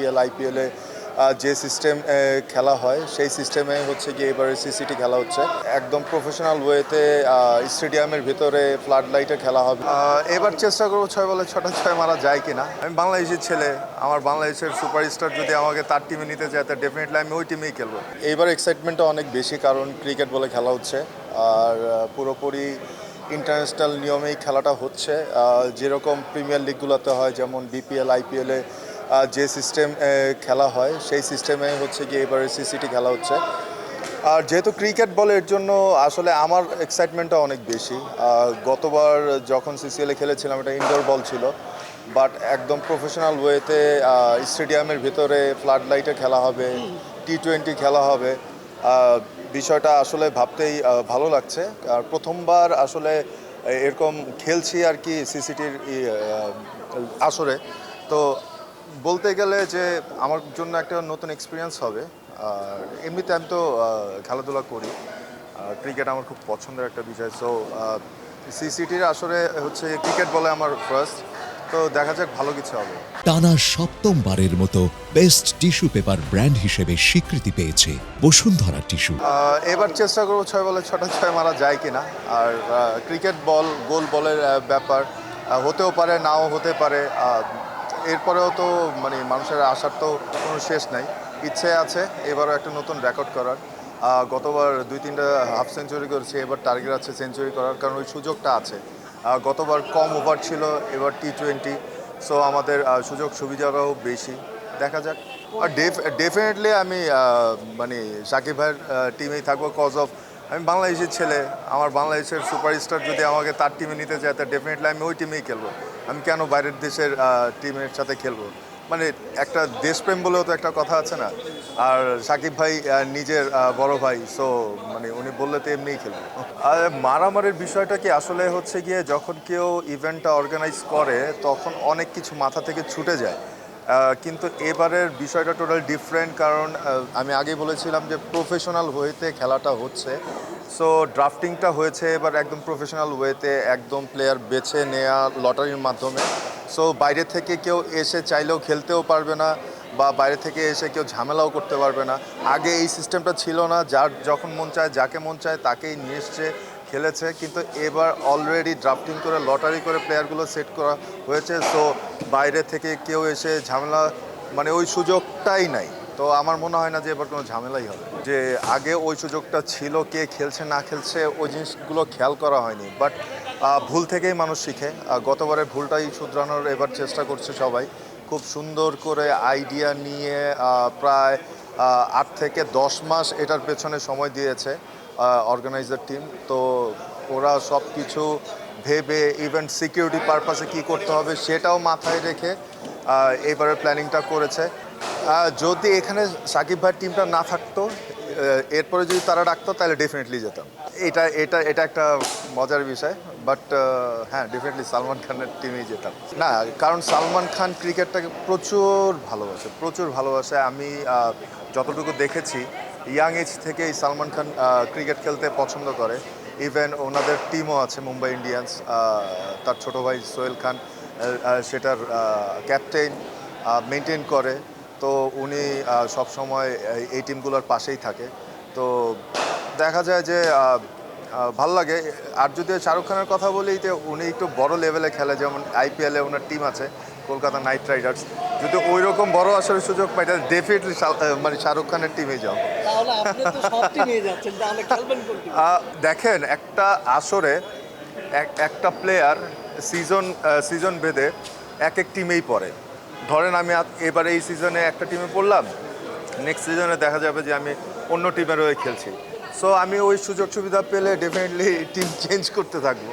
BPL আইপিএলে যে system খেলা হয় সেই সিস্টেমে হচ্ছে গিয়ে এবারে সিসিটি খেলা হচ্ছে। একদম প্রফেশনাল ওয়েতে স্টেডিয়ামের ভিতরে ফ্লাড লাইটে খেলা হবে। এবার চেষ্টা করব ছয় বলে ছটা ছয় মারা যায় কিনা। আমি বাংলাদেশের ছেলে আমার বাংলাদেশের সুপারস্টার যদি আমাকে তার টিমে নিতে চায় তা ডেফিনেটলি আমি ওই টিমেই খেলব। এইবার এক্সাইটমেন্টটা অনেক বেশি কারণ ক্রিকেট বলে খেলা হচ্ছে। আর পুরোপুরি ইন্টারন্যাশনাল নিয়মেই খেলাটা হচ্ছে। যেরকম প্রিমিয়ার লিগগুলোতে হয় যেমন বিপিএল আইপিএলে যে সিস্টেম খেলা হয়, সেই সিস্টেমে হচ্ছে গিয়ে এবারে সিসিটি খেলা হচ্ছে। আর যেহেতু ক্রিকেট বলে, এর জন্য আসলে আমার এক্সাইটমেন্টটা অনেক বেশি। গতবার যখন সিসিএলে খেলেছিলাম, এটা ইনডোর বল ছিল। বাট একদম প্রফেশনাল ওয়েতে স্টেডিয়ামের ভিতরে ফ্লাড লাইটে খেলা হবে টি টোয়েন্টি খেলা হবে। বিষয়টা আসলে ভাবতেই ভালো লাগছে। আর প্রথমবার আসলে, এরকম খেলছি আর কি সিসিটির আসরে। তো বলতে গেলে যে আমার জন্য একটা নতুন এক্সপিরিয়েন্স হবে। আর এমনিতে আমি তো খেলাধুলা করি। ক্রিকেট আমার খুব পছন্দের একটা বিষয়। সো সিসিটির আসলে হচ্ছে ক্রিকেট বলে আমার ফার্স্ট তো দেখা যাক ভালো কিছু হবে। টানা সপ্তমবারের মতো বেস্ট টিস্যু পেপার ব্র্যান্ড হিসেবে স্বীকৃতি পেয়েছে বসুন্ধরা টিস্যু এবার চেষ্টা করব ছয় বলে ছটা ছয় মারা যায় কিনা। আর ক্রিকেট বল গোল বলের ব্যাপার হতেও পারে নাও হতে পারে। এরপরেও তো মানে মানুষের আশার তো কোনো শেষ নাই। ইচ্ছে আছে এবারও একটা নতুন রেকর্ড করার। গতবার দুই তিনটা হাফ সেঞ্চুরি করেছে, এবার টার্গেট আছে সেঞ্চুরি করার, কারণ ওই সুযোগটা আছে। গতবার কম ওভার ছিল, এবার টি টোয়েন্টি সো আমাদের সুযোগ সুবিধাটাও বেশি। দেখা যাক। আর ডেফিনেটলি আমি মানে সাকিব ভাইয়ের টিমেই থাকব কজ অফ আমি বাংলাদেশের ছেলে, আমার বাংলাদেশের সুপারস্টার যদি আমাকে তার টিমে নিতে চায়, তা ডেফিনেটলি আমি ওই টিমেই খেলব। আমি কেন বাইরের দেশের টিমের সাথে খেলব? মানে একটা দেশপ্রেম বলেও তো একটা কথা আছে না? আর সাকিব ভাই নিজের বড় ভাই সো মানে উনি বললে তো এমনিই খেলব। আর মারামারির বিষয়টা কি আসলে হচ্ছে গিয়ে যখন কেউ ইভেন্টটা অর্গানাইজ করে, তখন অনেক কিছু মাথা থেকে ছুটে যায়। কিন্তু এবারের বিষয়টা টোটাল ডিফারেন্ট কারণ আমি আগেই বলেছিলাম যে প্রফেশনাল ওয়েতে খেলাটা হচ্ছে। সো ড্রাফটিংটা হয়েছে এবার একদম প্রফেশনাল ওয়েতে একদম প্লেয়ার বেছে নেওয়া লটারির মাধ্যমে। সো বাইরে থেকে কেউ এসে চাইলেও খেলতেও পারবে না বা বাইরে থেকে এসে কেউ ঝামেলাও করতে পারবে না। আগে এই সিস্টেমটা ছিল না, যার যখন মন চায়, যাকে মন চায়, তাকেই নিয়ে এসছে। খেলেছে, কিন্তু এবার অলরেডি ড্রাফটিং করে লটারি করে প্লেয়ারগুলো সেট করা হয়েছে সো বাইরে থেকে কেউ এসে ঝামেলা মানে ওই সুযোগটাই নাই। তো আমার মনে হয় না যে এবার কোনো ঝামেলাই হবে। যে আগে ওই সুযোগটা ছিল, কে খেলছে, না খেলছে, ওই জিনিসগুলো খেয়াল করা হয়নি। বাট ভুল থেকেই মানুষ শিখে। গতবারের ভুলটাই শুধরানোর এবার চেষ্টা করছে সবাই। খুব সুন্দর করে আইডিয়া নিয়ে প্রায় আট থেকে দশ মাস এটার পেছনে সময় দিয়েছে অর্গানাইজার টিম তো ওরা সব কিছু ভেবে ইভেন সিকিউরিটি পারপাসে কি করতে হবে সেটাও মাথায় রেখে এবারের এবারে প্ল্যানিংটা করেছে যদি এখানে সাকিব ভাইয়ের টিমটা না থাকতো এরপরে যদি তারা ডাকতো, তাহলে ডেফিনেটলি যেতাম। এটা এটা এটা একটা মজার বিষয় বাট হ্যাঁ ডেফিনেটলি সালমান খানের টিমেই যেতাম। না, কারণ সালমান খান ক্রিকেটটাকে প্রচুর ভালোবাসে প্রচুর ভালোবাসে। আমি যতটুকু দেখেছি ইয়াং এজ থেকেই সালমান খান ক্রিকেট খেলতে পছন্দ করে। ইভেন ওনাদের টিমও আছে, মুম্বাই ইন্ডিয়ান্স তার ছোট ভাই সোহেল খান সেটার ক্যাপ্টেন মেনটেন করে। তো উনি সবসময় এই টিমগুলোর পাশেই থাকে। তো দেখা যায় যে ভালো লাগে। আর যদি শাহরুখ খানের কথা বলি যে উনি একটু বড় লেভেলে খেলে যেমন আইপিএলে ওনার টিম আছে কলকাতা নাইট রাইডার্স যদি ওই রকম বড় আসার সুযোগ পাই তাহলে ডেফিনেটলি মানে শাহরুখ খানের টিমে যাও দেখেন একটা আসরে এক- একটা প্লেয়ার সিজন সিজন ভেদে এক এক টিমেই পড়ে। ধরেন আমি এবারে এই সিজনে একটা টিমে পড়লাম নেক্সট সিজনে দেখা যাবে যে আমি অন্য টিমের হয়ে খেলছি। সো আমি ওই সুযোগ সুবিধা পেলে ডেফিনেটলি টিম চেঞ্জ করতে থাকব।